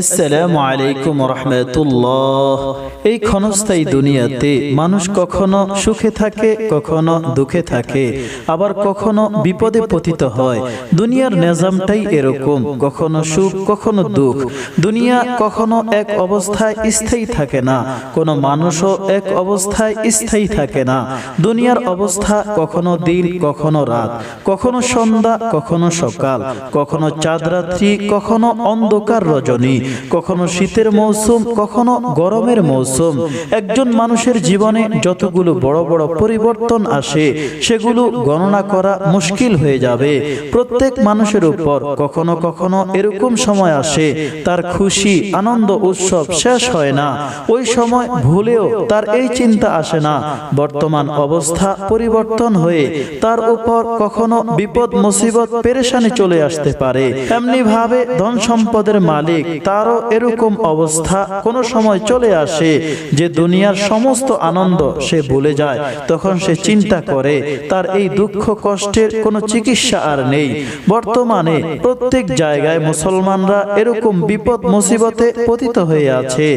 আসসালামু আলাইকুম রহমতুল্লাহ এই ক্ষণস্থায়ী দুনিয়াতে মানুষ কখনো সুখে থাকে, কখনো দুঃখে থাকে, আবার কখনো বিপদে পতিত হয়। দুনিয়ার নিজামটাই এরকম, কখনো সুখ, কখনো দুঃখ। দুনিয়া কখনো এক অবস্থায় স্থায়ী থাকে না, কোনো মানুষও এক অবস্থায় স্থায়ী থাকে না। দুনিয়ার অবস্থা কখনো দিন, কখনো রাত, কখনো সন্ধ্যা, কখনো সকাল, কখনো চাঁদ রাত্রি, কখনো অন্ধকার রজনী। কখনো শীতের মৌসুম, কখনো গরমের মৌসুম। একজন মানুষের জীবনে যতগুলো বড় বড় পরিবর্তন আসে, সেগুলো গণনা করা মুশকিল হয়ে যাবে। প্রত্যেক মানুষের উপর কখনো কখনো এরকম সময় আসে, তার খুশি, আনন্দ, উৎসব শেষ হয় না। ওই সময় ভুলেও তার এই চিন্তা আসে না। বর্তমান অবস্থা পরিবর্তন হয়ে তার উপর কখনো বিপদ, মুসিবত, পেরেশানি চলে আসতে পারে। এমনি ভাবে ধন সম্পদের মালিক তারও এরকম অবস্থা কোন সময় চলে আসে যে দুনিয়ার সমস্ত আনন্দ সে ভুলে যায়। তখন সে চিন্তা করে, তার এই দুঃখ কষ্টের কোনো চিকিৎসা আর নেই। বর্তমানে প্রত্যেক জায়গায় মুসলমানরা এরকম বিপদ মুসিবতে পতিত হয়ে আছে।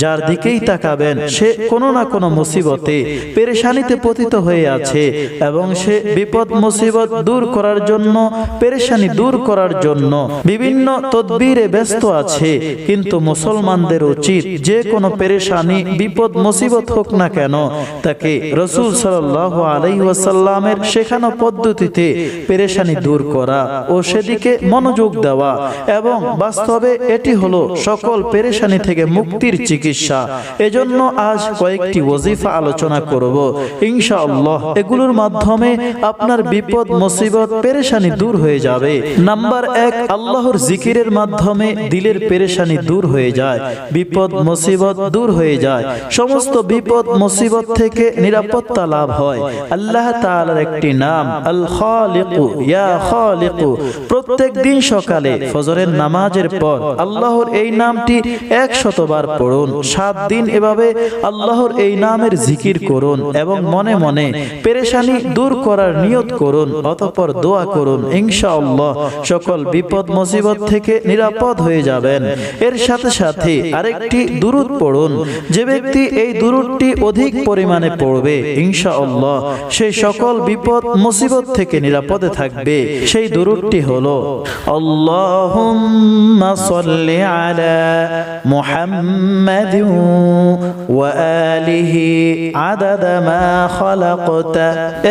যার দিকেই তাকাবেন, সে কোনো না কোনো মুসিবতে পেরেশানিতে পতিত হয়ে আছে এবং সে বিপদ মুসিবত দূর করার জন্য, পেরেশানি দূর করার জন্য বিভিন্ন তদবিরে ব্যস্ত আছে। কিন্তু মুসলমানদের উচিত যে কোনো পেরেশানি, বিপদ, মুসিবত হোক না কেন, তাকে রসুল সাল্লাহ আলাইসাল্লামের শেখানো পদ্ধতিতে পেরেশানি দূর করা ও সেদিকে মনোযোগ দেওয়া এবং বাস্তবে এটি হলো সকল পেরেশানি থেকে মুক্তির চিকিৎসা। এজন্য আজ কয়েকটি ওজিফা আলোচনা করব। ইনশাআল্লাহ, এগুলোর মাধ্যমে আপনার বিপদ, মুসিবত, পেরেশানি দূর হয়ে যাবে। নাম্বার এক, আল্লাহর জিকিরের মাধ্যমে দিলের পেরেশানি দূর হয়ে যায়, বিপদ, মুসিবত দূর হয়ে যায়। সমস্ত বিপদ, মুসিবত থেকে নিরাপত্তা লাভ হয়। আল্লাহ তাআলার একটি নাম আল খালিকু ইয়া খালিকু, প্রত্যেক দিন সকালে ফজরের নামাজের পর আল্লাহর এই নামটি এক শতবার পড়ুন। সাত দিন এভাবে আল্লাহর এই নামের জিকির করুন এবং মনে মনে পেরেশানি দূর করার নিয়ত করুন, অতঃপর দোয়া করুন। ইনশাআল্লাহ সকল বিপদ, মুসিবত থেকে নিরাপদ হয়ে যাবেন। এর সাথে সাথে আরেকটি দুরুদ পড়ুন। যে ব্যক্তি এই দুরুদটি অধিক পরিমাণে পড়বে, ইনশাআল্লাহ সেই সকল বিপদ, মুসিবত থেকে নিরাপদে থাকবে। সেই দুরুদটি হলো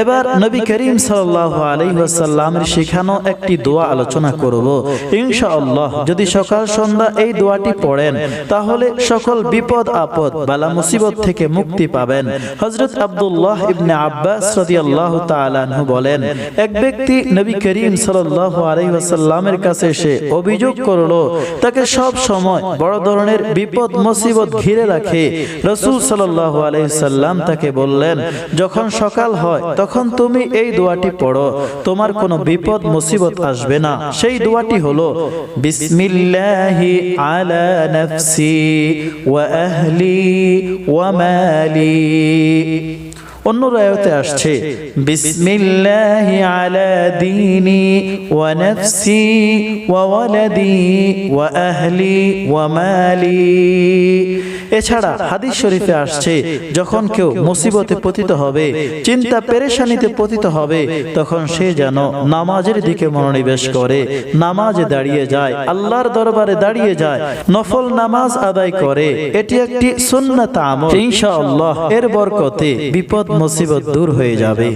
এবার নবী করিম একটি দোয়া আলোচনা করব। ইনশাআল্লাহ, যদি সকাল সন্ধ্যা এই দোয়াটি পড়েন, তাহলে সকল বিপদ, আপদ, বালা, মুসিবত থেকে মুক্তি পাবেন। হযরত আব্দুল্লাহ ইবনে আব্বাস রাদিয়াল্লাহু তাআলা আনহু বলেন, এক ব্যক্তি নবী করিম সাল্লাল্লাহু আলাইহি ওয়াসাল্লামের কাছে এসে অভিযোগ করল, তাকে সব সময় বড় ধরনের বিপদ, মুসিবত ঘিরে রাখে। রাসূল সাল্লাল্লাহু আলাইহি সাল্লাম তাকে বললেন, যখন সকাল হয়, তখন তুমি এই দোয়াটি পড়ো, তোমার কোনো বিপদ, মুসিবত আসবে না। সেই দোয়াটি হলো, বিসমিল্লাহি আলা নাফসি ওয়া আহলি ওয়া মালি অন্য রায়তে আসছে, বিসমিল্লাহি আলা দীনি ওয়া নাফসি ওয়া ওয়ালাদি ওয়া আহলি ওয়া মালি। এছাড়া হাদিস শরীফে আসছে, যখন কেউ মুসিবতে পতিত হবে, চিন্তা পেরেশানিতে পতিত হবে, তখন সে যেন নামাজের দিকে মনোনিবেশ করে, নামাজে দাঁড়িয়ে যায়, আল্লাহর দরবারে দাঁড়িয়ে যায়, নফল নামাজ আদায় করে। এটি একটি সুন্নাত আমল। ইনশাআল্লাহ, এর বরকতে বিপদ মুসিবত দূর হয়ে যাবে।